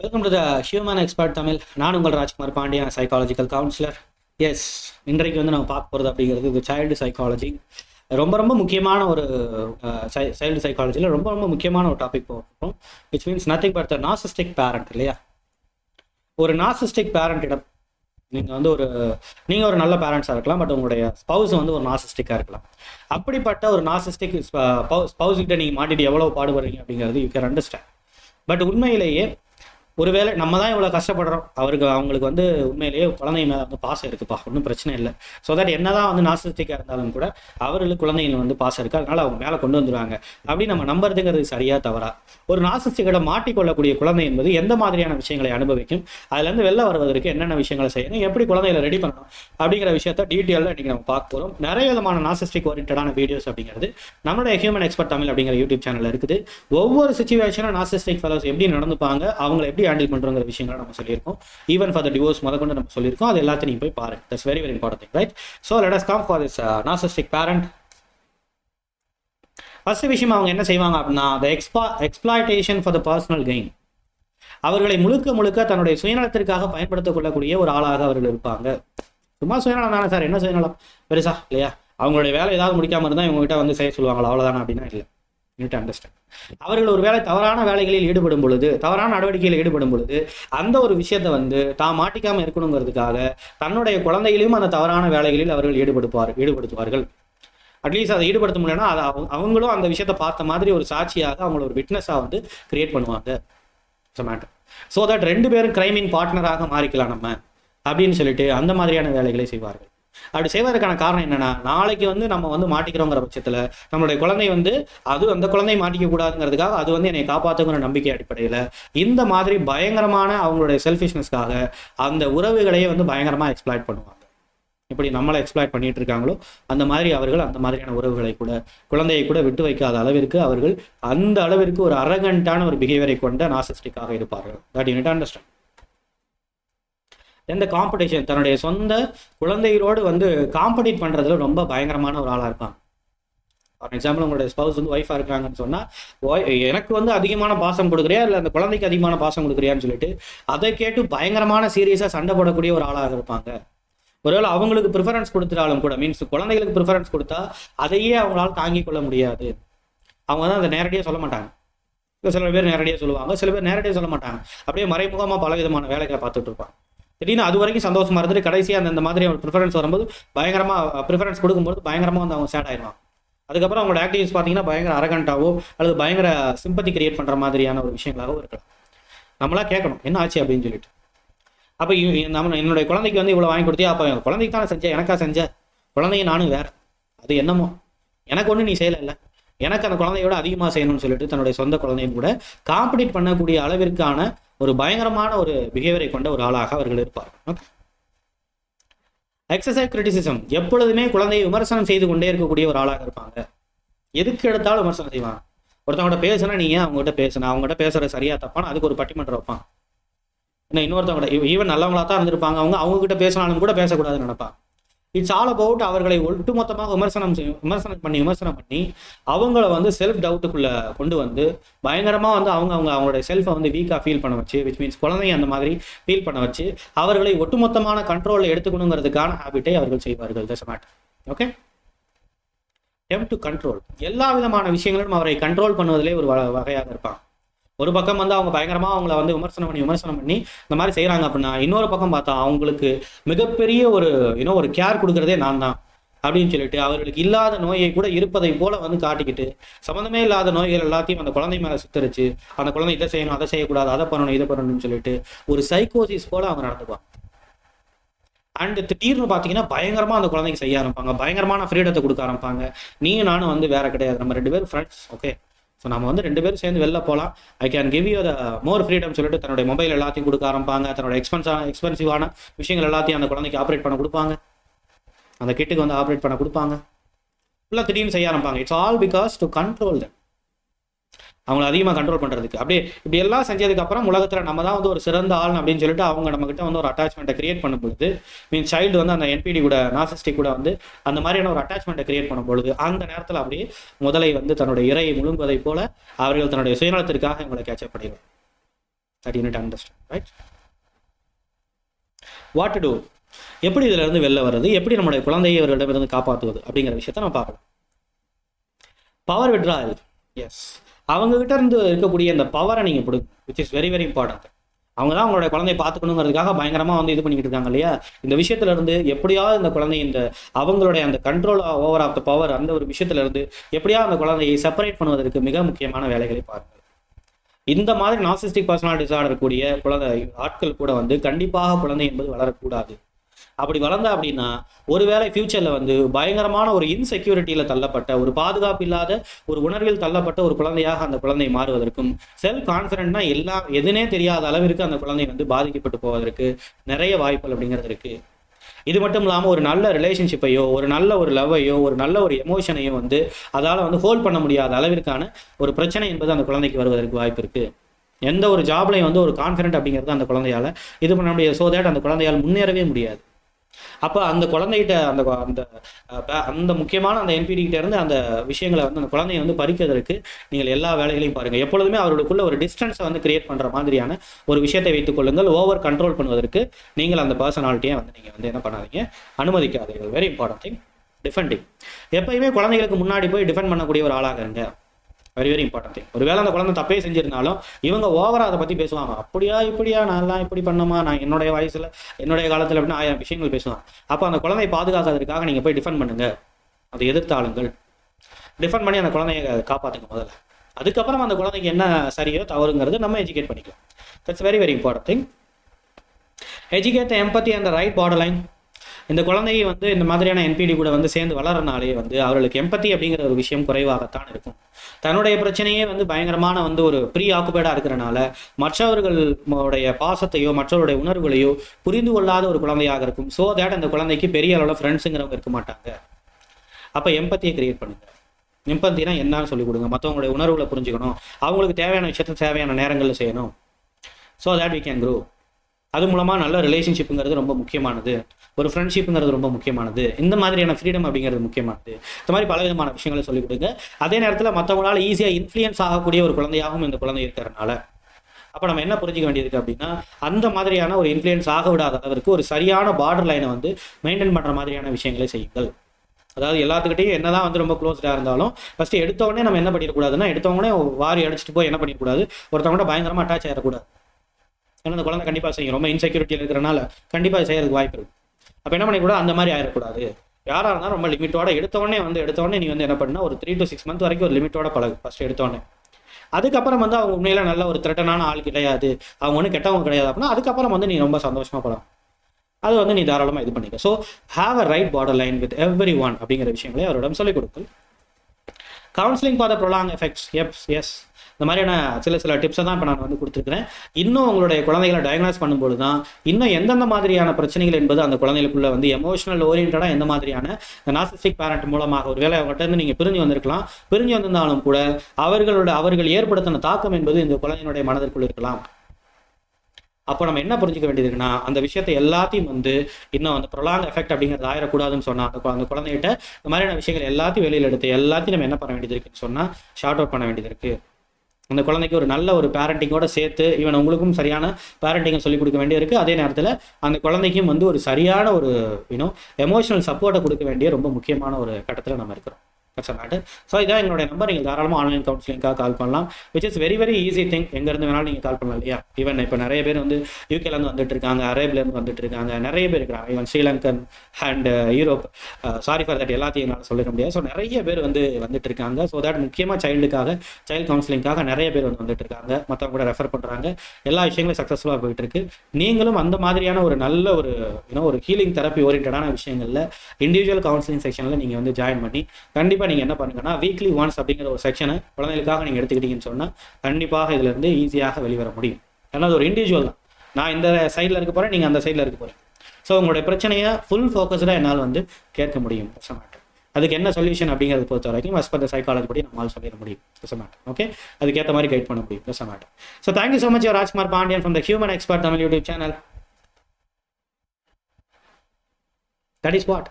Welcome to the human expert Tamil நான் உங்கள் Rajkumar Pandian psychological counsellor yes இன்றைக்கு வந்து நம்ம பார்க்க போகிறது அப்படிங்கிறது இது சைல்டு சைக்காலஜி ரொம்ப ரொம்ப முக்கியமான ஒரு சைல்டு சைக்காலஜியில் ரொம்ப ரொம்ப முக்கியமான ஒரு டாபிக் போகிறோம் which means nothing but the narcissistic parent இல்லையா? ஒரு நாசிஸ்டிக் பேரண்ட்டிடம் நீங்கள் வந்து ஒரு நீங்கள் ஒரு நல்ல பேரண்ட்ஸாக இருக்கலாம் பட் உங்களுடைய ஸ்பவுஸ் வந்து ஒரு நாசிஸ்டிக்காக இருக்கலாம். அப்படிப்பட்ட ஒரு நாசிஸ்டிக் ஸ்பவுஸ் கிட்ட நீங்கள் மாட்டிட்டு எவ்வளோ பாடுபடுறீங்க அப்படிங்கிறது யூ கேன் அண்டர்ஸ்டாண்ட் பட் உண்மையிலேயே ஒருவேளை நம்ம தான் இவ்வளோ கஷ்டப்படுறோம். அவருக்கு அவங்களுக்கு வந்து உண்மையிலேயே குழந்தை மேலே வந்து பாசம் இருக்குப்பா. ஒன்றும் பிரச்சனை இல்லை. ஸோ தட் என்னதான் வந்து நாசிஸ்டிக்காக இருந்தாலும் கூட அவர்களுக்கு குழந்தைங்க வந்து பாசம் இருக்குது அதனால அவங்க மேலே கொண்டு வந்துடுவாங்க அப்படி நம்ம நம்புறதுங்கிறது சரியாக தவறா? ஒரு நாசஸ்திகளை மாட்டிக்கொள்ளக்கூடிய குழந்தை என்பது எந்த மாதிரியான விஷயங்களை அனுபவிக்கும்? அதுலேருந்து வெளில வருவதற்கு என்னென்ன விஷயங்களை செய்யணும்? எப்படி குழந்தைகளை ரெடி பண்ணணும்? அப்படிங்கிற விஷயத்த டீட்டெயிலாக இன்றைக்கி நம்ம பார்க்க போகிறோம் நிறைய விதமான நாசிஸ்டிக் ஓரியன்டான வீடியோஸ் அப்படிங்கிறது நம்மளுடைய ஹியூமன் எக்ஸ்பர்ட் தமிழ் அப்படிங்கிற யூடியூப் சேனலில் இருக்குது. ஒவ்வொரு சுச்சுவேஷனும் நாசிஸ்டிக் ஃபெலோஸ் எப்படி நடந்துப்பாங்க? அவங்களை எப்படி ஹேண்டில் பண்ணுறோங்கிற விஷயங்களை நம்ம சொல்லியிருக்கோம். ஈவன் ஃபார் த டிவோர்ஸ் முதற்கொண்டு நம்ம சொல்லியிருக்கோம். அது எல்லாத்தையும் போய் பாருங்க. That's very very important thing right so let us come for this narcissistic parent first விஷயம் அவங்க என்ன செய்வாங்க அப்படின்னா the எக்ஸ்பா exploitation for the personal gain அவர்களை முழுக்க முழுக்க தன்னுடைய சுயநலத்திற்காக பயன்படுத்திக் கொள்ளக்கூடிய ஒரு ஆளாக அவர்கள் இருப்பாங்க. சும்மா சுயநலம் தானே சார்? என்ன சுயநலம்? பெருசா இல்லையா? அவங்களுடைய வேலை ஏதாவது முடிக்காம இருந்தால் இவங்ககிட்ட வந்து செய்ய சொல்லுவாங்களா? அவ்வளோதானே அப்படின்னா இல்லை. யூனிட் அண்டர்ஸ்டாண்ட் அவர்கள் ஒரு வேலை தவறான வேலைகளில் ஈடுபடும் பொழுது தவறான நடவடிக்கையில் ஈடுபடும் பொழுது அந்த ஒரு விஷயத்தை வந்து தான் மாட்டிக்காம இருக்கணுங்கிறதுக்காக தன்னுடைய குழந்தைகளையும் அந்த தவறான வேலைகளில் அவர்கள் ஈடுபடுப்பார் ஈடுபடுத்துவார்கள். அட்லீஸ்ட் அதை ஈடுபடுத்த முடியலன்னா அதை அவங்களும் அந்த விஷயத்த பார்த்த மாதிரி ஒரு சாட்சியாக அவங்கள ஒரு விட்னஸாக வந்து கிரியேட் பண்ணுவாங்க. மேட்டர் ஸோ தட் ரெண்டு பேரும் கிரைமின் பார்ட்னராக மாறிக்கலாம் நம்ம அப்படின்னு சொல்லிட்டு அந்த மாதிரியான வேலைகளை செய்வார்கள். அப்படி செய்வதற்கான காரணம் என்னன்னா நாளைக்கு வந்து நம்ம வந்து மாட்டிக்கிறோங்கிற பட்சத்தில் நம்மளுடைய குழந்தை வந்து அது அந்த குழந்தை மாட்டிக்க கூடாதுங்கிறதுக்காக அது வந்து என்னை காப்பாற்றுங்கிற நம்பிக்கை அடிப்படையில் இந்த மாதிரி பயங்கரமான அவங்களுடைய செல்ஃபிஷ்னஸ்க்காக அந்த உறவுகளையே வந்து பயங்கரமாக எக்ஸ்பிளாய்ட் பண்ணுவாங்க. இப்படி நம்மளை எக்ஸ்பிளாய்ட் பண்ணிட்டு இருக்காங்களோ அந்த மாதிரி அவர்கள் அந்த மாதிரியான உறவுகளை கூட குழந்தையை கூட விட்டு வைக்காத அளவிற்கு அவர்கள் அந்த அளவிற்கு ஒரு அரகண்டான ஒரு பிஹேவியரை கொண்ட நாசிஸ்டிக்காக இருப்பார்கள். தட் யூனிட் அண்டர்ஸ்டாண்ட் எந்த காம்படிஷன் தன்னுடைய சொந்த குழந்தைகளோடு வந்து காம்படிட் பண்ணுறதுல ரொம்ப பயங்கரமான ஒரு ஆளாக இருப்பாங்க. ஃபார் எக்ஸாம்பிள் உங்களுடைய ஸ்பவுஸ் வந்து ஒய்ஃபாக இருக்காங்கன்னு சொன்னால் எனக்கு வந்து அதிகமான பாசம் கொடுக்குறியா? இல்லை அந்த குழந்தைக்கு அதிகமான பாசம் கொடுக்குறியான்னு சொல்லிட்டு அதை கேட்டு பயங்கரமான சீரியஸாக சண்டை போடக்கூடிய ஒரு ஆளாக இருப்பாங்க. ஒருவேளை அவங்களுக்கு ப்ரிஃபரன்ஸ் கொடுத்துட்டாலும் கூட மீன்ஸ் குழந்தைகளுக்கு ப்ரிஃபரன்ஸ் கொடுத்தா அதையே அவங்களால தாங்கிக் கொள்ள முடியாது. அவங்க தான் அதை நேரடியாக சொல்ல மாட்டாங்க. சில பேர் நேரடியாக சொல்லுவாங்க சில பேர் நேரடியாக சொல்ல மாட்டாங்க. அப்படியே மறைமுகமாக பல விதமான வேலைகளை பார்த்துட்டு இருப்பாங்க. திடீர்னு அது வரைக்கும் சந்தோஷமா இருந்துட்டு கடைசியாக அந்த இந்த மாதிரி ஒரு ப்ரிஃபரன்ஸ் வரும்போது பயங்கரமாக ப்ரிஃபரன்ஸ் கொடுக்கும்போது பயங்கரமாக வந்து அவங்க சேட் ஆயிடுவாங்க. அதுக்கப்புறம் அவங்களோட ஆக்டிவிஸ் பார்த்தீங்கன்னா பயங்கர அரகண்டாவோ அல்லது பயங்கர சிம்பத்தி கிரியேட் பண்ணுற மாதிரியான ஒரு விஷயங்களாகவும் இருக்கலாம். நம்மளா கேட்கணும் என்ன ஆச்சு? அப்படின்னு சொல்லிட்டு. அப்போ நம்ம என்னுடைய குழந்தைக்கு வந்து இவ்வளோ வாங்கி கொடுத்தியா? அப்போ குழந்தைக்கு தானே செஞ்சேன் எனக்கா செஞ்ச? குழந்தைய நானும் வேற. அது என்னமோ? எனக்கு ஒன்றும் நீ செய்யலை இல்லை எனக்கு அந்த குழந்தையோட அதிகமாக செய்யணும்னு சொல்லிட்டு தன்னுடைய சொந்த குழந்தையும் கூட காம்படிட் பண்ணக்கூடிய அளவிற்கான ஒரு பயங்கரமான ஒரு பிஹேவியரை கொண்ட ஒரு ஆளாக அவர்கள் இருப்பார்கள் ஓகே எக்ஸசைஸ் கிரிட்டிசிசம் எப்பொழுதுமே குழந்தையை விமர்சனம் செய்து கொண்டே இருக்கக்கூடிய ஒரு ஆளாக இருப்பாங்க. எதுக்கு எடுத்தாலும் விமர்சனம் செய்வாங்க. ஒருத்தவங்கள்ட்ட பேசுனா நீங்க அவங்ககிட்ட பேசுனா? அவங்ககிட்ட பேசுறது சரியா தப்பான அதுக்கு ஒரு பட்டிமன்றம் வைப்பான் இன்னும் இன்னொருத்தவங்க ஈவன் நல்லவங்களா தான் இருந்திருப்பாங்க. அவங்க அவங்க கிட்ட பேசினாலும் கூட பேசக்கூடாதுன்னு நினைப்பாங்க. இட்ஸ் ஆல் அபவுட் அவர்களை ஒட்டுமொத்தமாக விமர்சனம் விமர்சனம் பண்ணி விமர்சனம் பண்ணி அவங்கள வந்து செல்ஃப் டவுட்டுக்குள்ளே கொண்டு வந்து பயங்கரமாக வந்து அவங்க அவங்க அவங்களுடைய செல்ஃபை வந்து வீக்காக ஃபீல் பண்ண வச்சு விச் மீன்ஸ் குழந்தைய அந்த மாதிரி ஃபீல் பண்ண வச்சு அவர்களை ஒட்டுமொத்தமான கண்ட்ரோலில் எடுத்துக்கணுங்கிறதுக்கான ஹேபிட்டை அவர்கள் செய்வார்கள் thus matter okay them to control எல்லா விதமான விஷயங்களும் அவரை கண்ட்ரோல் பண்ணுவதிலே ஒரு வகையாக இருப்பான் ஒரு பக்கம் வந்து அவங்க பயங்கரமாக அவங்கள வந்து விமர்சனம் பண்ணி விமர்சனம் பண்ணி இந்த மாதிரி செய்கிறாங்க அப்படின்னா இன்னொரு பக்கம் பார்த்தா அவங்களுக்கு மிகப்பெரிய ஒரு இன்னும் ஒரு கேர் கொடுக்குறதே நான் தான் அப்படின்னு சொல்லிட்டு அவர்களுக்கு இல்லாத நோயை கூட இருப்பதை போல வந்து காட்டிக்கிட்டு சம்மந்தமே இல்லாத நோய்கள் எல்லாத்தையும் அந்த குழந்தை மேலே சுத்தரிச்சு அந்த குழந்தை இதை செய்யணும் அதை செய்யக்கூடாது அதை பண்ணணும் இதை பண்ணணும்னு சொல்லிட்டு ஒரு சைக்கோசிஸ் போல அவங்க நடந்துக்குவாங்க. அண்ட் திடீர்னு பார்த்தீங்கன்னா பயங்கரமாக அந்த குழந்தைக்கு செய்ய ஆரம்பிப்பாங்க. பயங்கரமான ஃப்ரீடத்தை கொடுக்க ஆரம்பிப்பாங்க. நீயும் நானும் வந்து வேற கிடையாது. நம்ம ரெண்டு பேரும் ஃப்ரெண்ட்ஸ் ஓகே ஸோ நம்ம வந்து ரெண்டு பேரும் சேர்ந்து வெளில போகலாம் I can give you the more freedom சொல்லிட்டு தன்னுடைய மொபைல் எல்லாத்தையும் கொடுக்க ஆரம்பிப்பாங்க. தன்னோட எக்ஸ்பென்ஸான எக்ஸ்பென்சிவான விஷயங்கள் எல்லாத்தையும் அந்த குழந்தைக்கு ஆப்ரேட் பண்ண கொடுப்பாங்க. அந்த கிட்டுக்கு வந்து ஆப்ரேட் பண்ண கொடுப்பாங்க. ஃபுல்லாக திடீர்னு செய்ய ஆரம்பிப்பாங்க. It's all because to control them அவங்கள அதிகமாக கண்ட்ரோல் பண்ணுறதுக்கு அப்படியே இப்படி எல்லாம் செஞ்சதுக்கப்புறம் உலகத்தில் நம்ம தான் வந்து ஒரு சிறந்த ஆள் அப்படின்னு சொல்லிட்டு அவங்க நம்மகிட்ட வந்து ஒரு அட்டாச்மெண்ட்டை கிரியேட் பண்ணும் பொழுது மீன் சைல்டு வந்து அந்த என்பிடி கூட நாசிஸ்டிக் கூட வந்து அந்த மாதிரியான ஒரு அட்டாச்மெண்ட்டை கிரியேட் பண்ணும்பொழுது அந்த நேரத்தில் அப்படியே முதலை வந்து தன்னுடைய இறையை முழுங்குவதை போல அவர்கள் தன்னுடைய சுயநலத்திற்காக இவங்களை கேட்சப் பண்ணிடுவாங்க. That you need understand right what to do எப்படி இதுல இருந்து வெளில வர்றது? எப்படி நம்முடைய குழந்தையை இவர்களிடமிருந்து காப்பாற்றுவது? அப்படிங்கிற விஷயத்த நம்ம பார்க்கலாம். பவர் விட்ராயல் எஸ் அவங்க கிட்ட இருந்து இருக்கக்கூடிய அந்த பவரை நீங்கள் கொடுங்க which is very very important அவங்க தான் அவங்களோட குழந்தைய பார்த்துக்கணுங்கிறதுக்காக பயங்கரமா வந்து இது பண்ணிக்கிட்டு இருக்காங்க இல்லையா? இந்த விஷயத்துல இருந்து எப்படியாவது இந்த குழந்தை இந்த அவங்களுடைய அந்த control over of the power அந்த ஒரு விஷயத்துல இருந்து எப்படியாவது அந்த குழந்தையை செப்பரேட் பண்ணுவதற்கு மிக முக்கியமான வேலைகளை பாருங்கள். இந்த மாதிரி நாசிஸ்டிக் பர்சனாலிட்டி டிசார்டர் கூடிய குழந்தை ஆட்கள் கூட வந்து கண்டிப்பாக குழந்தை என்பது வளரக்கூடாது. அப்படி வளர்ந்தா அப்படின்னா ஒருவேளை ஃபியூச்சரில் வந்து பயங்கரமான ஒரு இன்செக்யூரிட்டியில் தள்ளப்பட்ட ஒரு பாதுகாப்பு இல்லாத ஒரு உணர்வில் தள்ளப்பட்ட ஒரு குழந்தையாக அந்த குழந்தை மாறுவதற்கும் செல்ஃப் கான்ஃபிடென்ட்னா எல்லா எதுனே தெரியாத அளவிற்கு அந்த குழந்தை வந்து பாதிக்கப்பட்டு போவதற்கு நிறைய வாய்ப்புகள் அப்படிங்கிறது இருக்கு. இது மட்டும் இல்லாமல் ஒரு நல்ல ரிலேஷன்ஷிப்பையோ ஒரு நல்ல ஒரு லவ்வையோ ஒரு நல்ல ஒரு எமோஷனையோ வந்து அதால் வந்து ஹோல்ட் பண்ண முடியாத அளவிற்கான ஒரு பிரச்சனை என்பது அந்த குழந்தைக்கு வருவதற்கு வாய்ப்பு இருக்குது எந்த ஒரு ஜாப்லையும் வந்து ஒரு கான்ஃபிடென்ட் அப்படிங்கிறது அந்த குழந்தையால இது பண்ண முடியாது. ஸோ தேட் அந்த குழந்தையால் முன்னேறவே முடியாது. அப்போ அந்த குழந்தைகிட்ட அந்த அந்த அந்த முக்கியமான அந்த என்பிடி கிட்ட இருந்து அந்த விஷயங்களை வந்து அந்த குழந்தைய வந்து பறிக்கிறதுக்கு நீங்கள் எல்லா வேலைகளையும் பாருங்க. எப்பொழுதுமே அவர்களுக்குள்ள ஒரு டிஸ்டன்ஸை வந்து கிரியேட் பண்ற மாதிரியான ஒரு விஷயத்தை வைத்துக் கொள்ளுங்கள். ஓவர் கண்ட்ரோல் பண்ணுவதற்கு நீங்கள் அந்த பர்சனாலிட்டியை வந்து நீங்கள் வந்து என்ன பண்ணாதீங்க. அனுமதிக்காதீர்கள். வெரி இம்பார்ட்டன்ட் திங் டிஃபெண்டிங் எப்பயுமே குழந்தைகளுக்கு முன்னாடி போய் டிஃபெண்ட் பண்ணக்கூடிய ஒரு ஆளாக இருங்க. வெரி வெரி இம்பார்ட்டன்ட் திங் ஒருவேளை அந்த குழந்தை தப்பே செஞ்சிருந்தாலும் இவங்க ஓவராக அதை பற்றி பேசுவாங்க. அப்படியா இப்படியா நான்லாம் இப்படி பண்ணமா? நான் என்னுடைய வயசில் என்னுடைய காலத்தில் அப்படின்னு ஆயிரம் விஷயங்கள் பேசுவாங்க. அப்போ அந்த குழந்தையை பாதுகாக்கிறதுக்காக நீங்கள் போய் டிஃபெண்ட் பண்ணுங்கள் அதை எதிர்த்தாளுங்கள். டிஃபெண்ட் பண்ணி அந்த குழந்தைய காப்பாற்றுங்க முதல்ல. அதுக்கப்புறம் அந்த குழந்தைக்கு என்ன சரியோ தவறுங்கிறது நம்ம எஜுகேட் பண்ணிக்கலாம். That's very very important thing educate empathy அந்த ரைட் பார்டர் லைன் இந்த குழந்தை வந்து இந்த மாதிரியான என்பிடி கூட வந்து சேர்ந்து வளரனாலே வந்து அவர்களுக்கு எம்பத்தி அப்படிங்கிற ஒரு விஷயம் குறைவாகத்தான் இருக்கும். தன்னுடைய பிரச்சனையே வந்து பயங்கரமான வந்து ஒரு ப்ரீ ஆக்குபைடாக இருக்கிறனால மற்றவர்களுடைய பாசத்தையோ மற்றவருடைய உணர்வுகளையோ புரிந்து கொள்ளாத ஒரு குழந்தையாக இருக்கும். ஸோ தேட் அந்த குழந்தைக்கு பெரிய அளவில் ஃப்ரெண்ட்ஸுங்கிறவங்க இருக்க மாட்டாங்க. அப்போ எம்பத்தியை கிரியேட் பண்ணுங்க. எம்பத்தினா என்னன்னு சொல்லிக் கொடுங்க. மற்றவங்களுடைய உணர்வுகளை புரிஞ்சுக்கணும். அவங்களுக்கு தேவையான விஷயத்த தேவையான நேரங்களில் செய்யணும். So that we can grow அது மூலமாக நல்ல ரிலேஷன்ஷிப்புங்கிறது ரொம்ப முக்கியமானது. ஒரு ஃப்ரெண்ட்ஷிப்புங்கிறது ரொம்ப முக்கியமானது. இந்த மாதிரியான ஃப்ரீடம் அப்படிங்கிறது முக்கியமானது. இந்த மாதிரி பல விதமான விஷயங்களை சொல்லிக் கொடுங்க. அதே நேரத்தில் மற்றவங்களால ஈஸியாக இன்ஃப்ளூயன்ஸ் ஆகக்கூடிய ஒரு குழந்தையாகவும் இந்த குழந்தை இருக்கிறனால அப்போ நம்ம என்ன புரிஞ்சிக்க வேண்டியிருக்கு அப்படின்னா அந்த மாதிரியான ஒரு இன்ஃப்ளூயன்ஸ் ஆக விடாத அளவிற்கு ஒரு சரியான பார்டர் லைனை வந்து மெயின்டைன் பண்ணுற மாதிரியான விஷயங்களை செய்யுங்கள். அதாவது எல்லாத்துக்கிட்டையும் என்னதான் வந்து ரொம்ப க்ளோஸ்டாக இருந்தாலும் ஃபஸ்ட்டு எடுத்தவொடனே நம்ம என்ன பண்ணிடக்கூடாதுன்னா எடுத்தவொடனே வாரி அடிச்சுட்டு போய் என்ன பண்ணிடக்கூடாது? ஒருத்தவங்கள்ட்ட பயங்கரமாக அட்டாச் ஆகிடக்கூடாது ஏன்னா அந்த குழந்தை கண்டிப்பாக செய்யும். ரொம்ப இன்செக்யூரிட்டியில் இருக்கிறனால கண்டிப்பாக செய்யறதுக்கு வாய்ப்பு இருக்கு. அப்போ என்ன பண்ணிக்கூடாது? அந்த மாதிரி ஆயிடக்கூடாது யாராக இருந்தாலும் ரொம்ப லிமிட்டோட எடுத்தோடனே வந்து எடுத்தோடனே நீ வந்து என்ன பண்ணால் ஒரு த்ரீ டு சிக்ஸ் மந்த் வரைக்கும் ஒரு லிமிட்டோட பழகு ஃபஸ்ட் எடுத்தோடனே அதுக்கப்புறம் வந்து அவங்க உண்மையில நல்ல ஒரு திருட்டனான ஆள் கிடையாது. அவங்க ஒன்றும் கெட்டவங்க கிடையாது அப்படின்னா அதுக்கப்புறம் வந்து நீ ரொம்ப சந்தோஷமாக பழகும் அது வந்து நீ தாராளமாக இது பண்ணிக்க. So have a right border line with everyone அப்படிங்கிற விஷயங்களை அவரிடம் சொல்லிக் கொடுத்தல் counselling for the prolong effects yes yes இந்த மாதிரியான சில சில டிப்ஸை தான் இப்போ நான் வந்து கொடுத்துருக்கிறேன். இன்னும் உங்களுடைய குழந்தைகளை டயக்னாஸ் பண்ணும்போது தான் இன்னும் எந்தெந்த மாதிரியான பிரச்சனைகள் என்பது அந்த குழந்தைகளுக்குள்ள வந்து எமோஷனல் ஓரியன்டாக எந்த மாதிரியான நாசிஸ்டிக் பேரண்ட் மூலமாக ஒரு வேலை அவங்ககிட்ட இருந்து நீங்கள் பிரிஞ்சு வந்திருக்கலாம். பிரிஞ்சு வந்திருந்தாலும் கூட அவர்களோட அவர்கள் ஏற்படுத்தின தாக்கம் என்பது இந்த குழந்தையினுடைய மனதிற்குள் இருக்கலாம். அப்போ நம்ம என்ன புரிஞ்சுக்க வேண்டியது இருக்குன்னா அந்த விஷயத்தை எல்லாத்தையும் வந்து இன்னும் அந்த ப்ரொலாங் எஃபெக்ட் அப்படிங்கிறது ஆயிடக்கூடாதுன்னு சொன்னால் அந்த அந்த குழந்தைகிட்ட இந்த மாதிரியான விஷயங்கள் எல்லாத்தையும் வெளியில் எடுத்து எல்லாத்தையும் நம்ம என்ன பண்ண வேண்டியது இருக்குன்னு சொன்னால் ஷார்ட் அவுட் பண்ண வேண்டியது இருக்குது அந்த குழந்தைக்கு ஒரு நல்ல ஒரு பேரண்டிங்கோட சேர்த்து இவன் உங்களுக்கும் சரியான பேரண்டிங்கை சொல்லிக் கொடுக்க வேண்டியிருக்கு. அதே நேரத்தில் அந்த குழந்தைக்கும் வந்து ஒரு சரியான ஒரு யூனோ எமோஷனல் சப்போர்ட்டை கொடுக்க வேண்டிய ரொம்ப முக்கியமான ஒரு கட்டத்தில் நம்ம இருக்கிறோம். தட்ஸ் ஸோ இதான் எங்களுடைய நம்பர் நீங்கள் தாராளமாக ஆன்லைன் கவுன்சிலிங்காக கால் பண்ணலாம். Which is very very easy thing எங்கேருந்து வேணாலும் நீங்கள் கால் பண்ணலாம் இல்லையா? ஈவன் இப்போ நிறைய பேர் வந்து யூகேலேருந்து வந்துட்டு இருக்காங்க அரேபிலேருந்து வந்துட்டு இருக்காங்க நிறைய பேர் இருக்கிறாங்க. Even Sri Lankan and Europe sorry for that எல்லாத்தையும் என்னால் சொல்லிட முடியாது. ஸோ நிறைய பேர் வந்து வந்துட்டு இருக்காங்க. ஸோ தட் முக்கியமாக சைல்டுக்காக சைல்டு கவுன்சிலிங்காக நிறைய பேர் வந்து வந்துட்டு இருக்காங்க. மற்றவங்க கூட ரெஃபர் பண்ணுறாங்க எல்லா விஷயங்களும் சக்ஸஸ்ஃபுல்லாக போயிட்டு இருக்கு. நீங்களும் அந்த மாதிரியான ஒரு நல்ல ஒரு யூனோ ஒரு ஹீலிங் தெரப்பி ஓரியன்டான விஷயங்களில் இண்டிவிஜுவல் கவுன்சிலிங் செக்ஷனில் நீங்கள் வந்து ஜாயின் பண்ணி கண்டிப்பாக நீங்கள் என்ன பண்ணுங்கன்னா வீக்லி ஒன்ஸ் அப்படிங்கிற ஒரு செக்ஷனை குழந்தைகளுக்காக நீங்கள் எடுத்துக்கிட்டீங்கன்னு சொன்னால் கண்டிப்பாக இதிலிருந்து ஈஸியாக வெளிவர முடியும். ஏன்னா அது ஒரு இண்டிவிஜுவல் தான். நான் இந்த சைடில் இருக்க போகிறேன் நீங்கள் அந்த சைடில் இருக்க போகிறேன் ஸோ உங்களுடைய பிரச்சனையை ஃபுல் ஃபோக்கஸ்டாக என்னால் வந்து கேட்க முடியும் மேட்டர் அதுக்கு என்ன சொல்யூஷன் அப்படிங்கிறத பொறுத்த வரைக்கும் as சைக்காலஜி படி நம்மளால் சொல்லிட முடியும் மேட்டர் ஓகே அதுக்கேற்ற மாதிரி கைட் பண்ண முடியும் matter so thank you so much Rajkumar Pandian from the human expert Tamil YouTube channel that is what